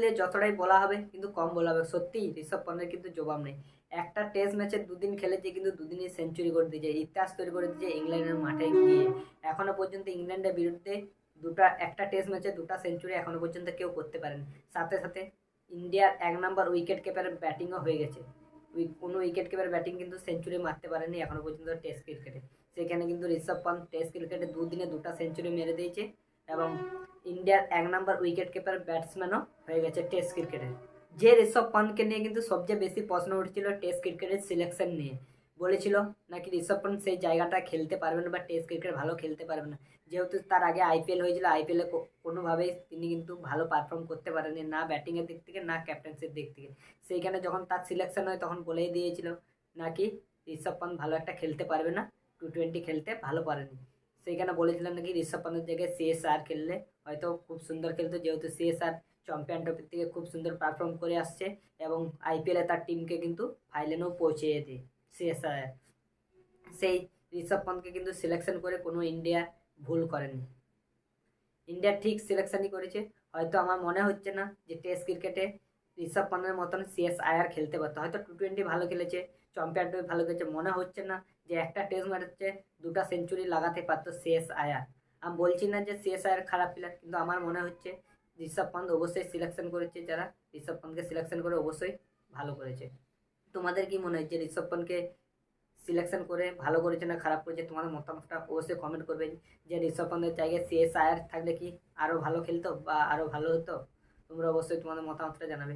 নিয়ে যতটাই বলা হবে কিন্তু কম বলা হবে। সত্যি, ঋষভ পন্থের কিন্তু জবাব নেই। একটা টেস্ট ম্যাচে দুদিন খেলেছে কিন্তু দুদিনই সেঞ্চুরি করে দিয়েছে, ইতিহাস তৈরি করে দিয়েছে ইংল্যান্ডের মাঠে গিয়ে। এখনও পর্যন্ত ইংল্যান্ডের বিরুদ্ধে দুটা, একটা টেস্ট ম্যাচে দুটা সেঞ্চুরি এখনও পর্যন্ত কেউ করতে পারেনি। সাথে সাথে ইন্ডিয়ার এক নম্বর উইকেট কিপারের ব্যাটিংও হয়ে গেছে। কোনো উইকেট কিপার ব্যাটিং কিন্তু সেঞ্চুরি মারতে পারেনি, এখনও পর্যন্ত টেস্ট ক্রিকেটে সেখানে কিন্তু ঋষভ পন্থ টেস্ট ক্রিকেটে দুদিনে দুটা সেঞ্চুরি মেরে দিয়েছে এবং ইন্ডিয়ার এক নম্বর উইকেট কিপার ব্যাটসম্যানও হয়ে গেছে টেস্ট ক্রিকেটে যে ঋষভ পন্থকে নিয়ে কিন্তু সবচেয়ে বেশি প্রশ্ন উঠছিল টেস্ট ক্রিকেটের সিলেকশন নিয়ে। বলেছিল নাকি ঋষভ পন্থ সেই জায়গাটা খেলতে পারবে না বা টেস্ট ক্রিকেট ভালো খেলতে পারবে না। যেহেতু তার আগে আইপিএল হয়েছিল আইপিএলে কোনোভাবেই তিনি কিন্তু ভালো পারফর্ম করতে পারেনি না ব্যাটিংয়ের দিক থেকে, না ক্যাপ্টেন্সির দিক থেকে। সেইখানে যখন তার সিলেকশন হয়, তখন বলেই দিয়েছিল নাকি ঋষভ পন্থ ভালো একটা খেলতে পারবে না টু টোয়েন্টি খেলতে ভালো পারেনি। সেইখানে বলেছিলেন নাকি ঋষভ পন্থের জায়গায় সিএসআর খেললে। হয়তো খুব সুন্দর খেলতো, যেহেতু সিএসআর চ্যাম্পিয়ন ট্রফির থেকে খুব সুন্দর পারফর্ম করে আসছে এবং আইপিএলে তার টিমকে কিন্তু ফাইনালেও পৌঁছে দেয় সিএসআর সেই ঋষভ পন্থকে কিন্তু সিলেকশন করে কোনো ইন্ডিয়া ভুল করেনি। ইন্ডিয়া ঠিক সিলেকশনই করেছে। হয়তো আমার মনে হচ্ছে না যে টেস্ট ক্রিকেটে ঋষভ পন্থের মতন সিএস আয়ার খেলতে পারতো। হয়তো টু টোয়েন্টি ভালো খেলেছে চ্যাম্পিয়ন ট্রফি ভালো খেলেছে, মনে হচ্ছে না যে একটা টেস্ট ম্যাচে দুটা সেঞ্চুরি লাগাতে পারতো সিএস আয়ার আমি বলছি না যে সিএস আয়ার খারাপ প্লেয়ার কিন্তু আমার মনে হচ্ছে ঋষভ পন্থ অবশ্যই সিলেকশন করেছে, যারা ঋষভ পন্থকে সিলেকশন করে অবশ্যই ভালো করেছে। তোমাদের কি মনে হয় যে ঋষভ পন্থকে সিলেকশন করে ভালো করেছে না খারাপ করেছে? তোমাদের মতামতটা অবশ্যই কমেন্ট করবে যে ঋষভ পন্থের জায়গায় সিএস আয়ার থাকলে কি আরও ভালো খেলতো বা আরও ভালো হতো? তোমরা অবশ্যই তোমাদের মতামতটা জানাবে।